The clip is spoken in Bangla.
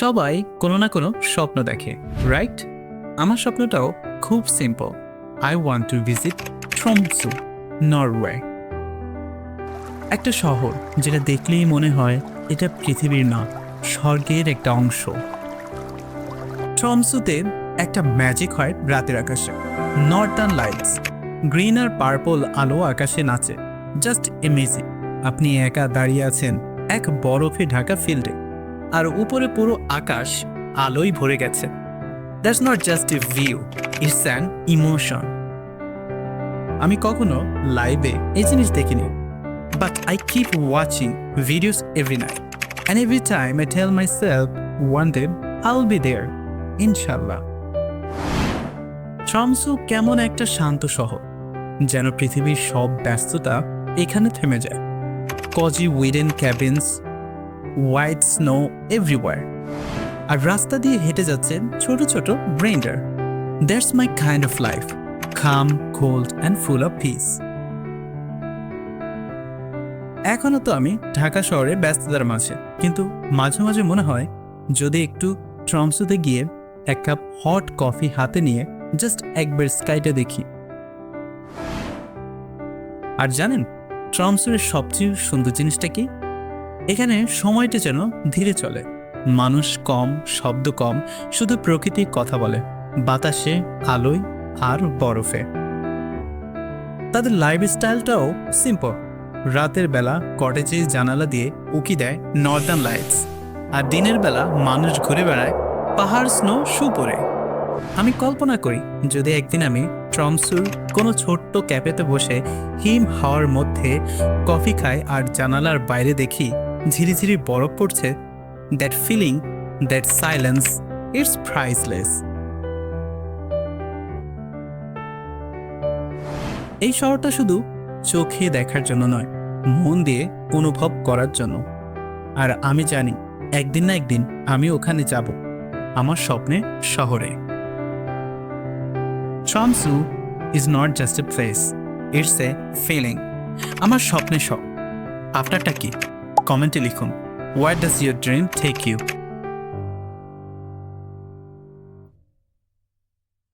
সবাই কোনো না কোনো স্বপ্ন দেখে রাইট আমার স্বপ্নটাও খুব simple I want to visit Tromso Norway একটা শহর যেটা দেখলেই মনে হয় এটা পৃথিবীর না, স্বর্গের একটা অংশ। ট্রমসুতে একটা ম্যাজিক হয় রাতের আকাশে। নর্দার্ন লাইটস গ্রিন আর পার্পল আলো আকাশে নাচে। জাস্ট এমেজিং আপনি একা দাঁড়িয়ে আছেন এক বরফে ঢাকা ফিল্ডে আর উপরে পুরো আকাশ আলোয় ভরে গেছে। That's not just a view it's an emotion আমি কখনো লাইভে এই জিনিস দেখিনি but I keep watching videos every night and every time I tell myself one day I'll be there ইনশাল্লাহ ট্রামসু কেমন একটা শান্ত শহর, যেন পৃথিবীর সব ব্যস্ততা এখানে থেমে যায়। Cozy wooden cabins white snow everywhere. আর রাস্তা দিয়ে হেঁটে যাচ্ছেন ছোট ছোট ব্রেন্ডার that's my kind of life calm cold and full of peace এখনও তো আমি ঢাকা শহরে ব্যস্ততার মাঝে, কিন্তু মাঝে মাঝে মনে হয় যদি একটু ট্রমসুতে গিয়ে এক কাপ হট কফি হাতে নিয়ে জাস্ট একবার স্কাইটা দেখি। আর জানেন ট্রমসুর সবচেয়ে সুন্দর জিনিসটা কি? এখানে সময়টা যেন ধীরে চলে। মানুষ কম, শব্দ কম, শুধু প্রকৃতি কথা বলে। বাতাসে, আলোয় আর বরফে। তাদের লাইফস্টাইলটাও সিম্পল রাতের বেলা কটেজে জানালা দিয়ে উকি দেয় নর্দার্ন লাইটস আর দিনের বেলা মানুষ ঘুরে বেড়ায় পাহাড় স্নো শু পরে আমি কল্পনা করি, যদি একদিন আমি ট্রমসুর কোনো ছোট্ট ক্যাফেতে বসে হিম হাওয়ার মধ্যে কফি খাই আর জানালার বাইরে দেখি ঝিরি ঝিরি বরফ পড়ছে that feeling that silence it's priceless এই শহরটা শুধু চোখে দেখার জন্য নয়, মন দিয়ে অনুভব করার জন্য। আর আমি জানি, একদিন না একদিন আমি ওখানে যাব, আমার স্বপ্নে শহরে। Tromso is not just a place it's a feeling আমার স্বপ্নে শখ আপনারটা কি? কমেন্টে লিখুন where does your dream take you